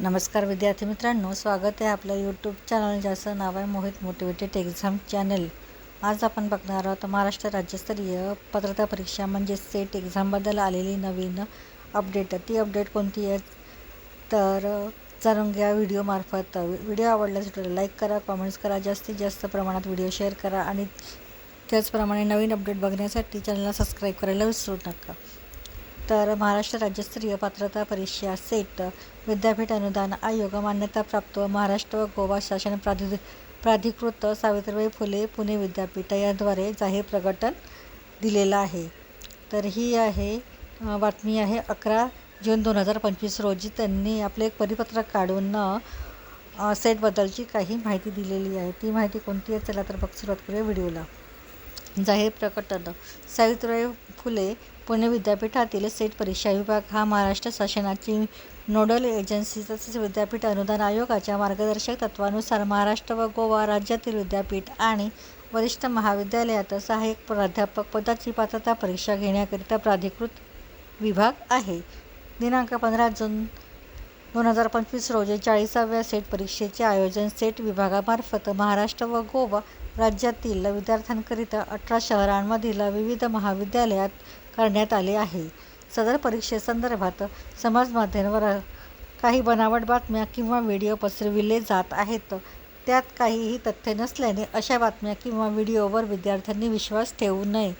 नमस्कार विद्यार्थी मित्रांनो स्वागत आहे आपल्या यूट्यूब चॅनल ज्याचं नाव आहे मोहित मोटिवेटेड एक्झाम चॅनल आज आपण बघणार आहोत महाराष्ट्र राज्यस्तरीय पात्रता परीक्षा म्हणजे सेट एक्झामबद्दल आलेली नवीन अपडेट ती अपडेट कोणती आहे? तर जाणून घ्या व्हिडिओमार्फत व्हिडिओ आवडल्यास व्हिडिओला लाईक करा कमेंट्स करा जास्तीत जास्त प्रमाणात व्हिडिओ शेअर करा आणि त्याचप्रमाणे नवीन अपडेट बघण्यासाठी चॅनलला सबस्क्राईब करायला विसरू नका. तर महाराष्ट्र राज्यस्तरीय पात्रता परीक्षा सेट. विद्यापीठ अनुदान आयोग मान्यताप्राप्त महाराष्ट्र व गोवा शासन प्राधि प्राधिकृत सावित्रीबाई फुले पुणे विद्यापीठ याद्वारे जाहीर प्रकटन दिलेलं आहे. तर ही आहे बातमी आहे अकरा जून दोन हजार पंचवीस रोजी त्यांनी आपले एक परिपत्रक काढून सेटबद्दलची काही माहिती दिलेली आहे. ती माहिती कोणती आहे चला तर बघ सुरुवात करूया व्हिडिओला. जाहीर प्रकटन. सावित्रीबाई फुले पुणे विद्यापीठातील सेट परीक्षा विभाग हा महाराष्ट्र शासनाची नोडल एजन्सी. तसेच विद्यापीठ अनुदान आयोगाच्या मार्गदर्शक तत्वानुसार महाराष्ट्र व गोवा राज्यातील विद्यापीठ आणि वरिष्ठ महाविद्यालयात सहाय्यक प्राध्यापक पदाची पात्रता परीक्षा घेण्याकरिता प्राधिकृत विभाग आहे. दिनांक पंधरा जून दोन हजार पंचवीस रोजी चाळीसाव्या सेट परीक्षेचे आयोजन सेट विभागामार्फत महाराष्ट्र व गोवा राज्यातील विद्यार्थ्यांकरिता अठरा शहरांमधील विविध महाविद्यालयात करण्यात आले आहे. सदर परीक्षेसंदर्भात समाज माध्यमांवर काही बनावट बातम्या किंवा व्हिडिओ पसरविले जात आहेत. त्यात काहीही तथ्य नसल्याने अशा बातम्या किंवा व्हिडिओवर विद्यार्थ्यांनी विश्वास ठेवू नये.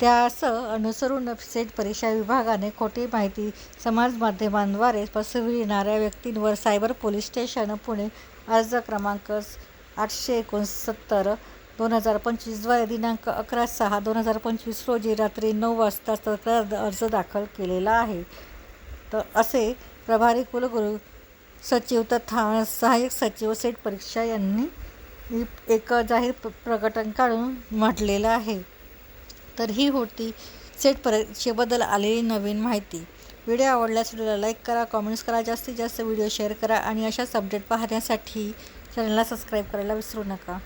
त्यास अनुसरून सेट परीक्षा विभागाने खोटी माहिती समाज माध्यमांद्वारे पसरविणाऱ्या व्यक्तींवर सायबर पोलीस स्टेशन पुणे अर्ज क्रमांक आठशे एकोणसत्तर दोन हजार पंचवीसद्वारे दिनांक अकरा सहा दोन हजार पंचवीस रोजी रात्री नऊ वाजता तक्रार अर्ज दाखल केलेला आहे. तर असे प्रभारी कुलगुरू सचिव तथा सहाय्यक सचिव सेट परीक्षा यांनी एक जाहीर प्रकटन काढून म्हटलेलं आहे. तर ही होती सेट परीक्षेबद्दल आलेली नवीन माहिती. व्हिडिओ आवडल्यास व्हिडिओला लाईक करा कमेंट्स करा जास्तीत जास्त व्हिडिओ शेअर करा आणि अशाच अपडेट पाहण्यासाठी चॅनलला सबस्क्राईब करायला विसरू नका.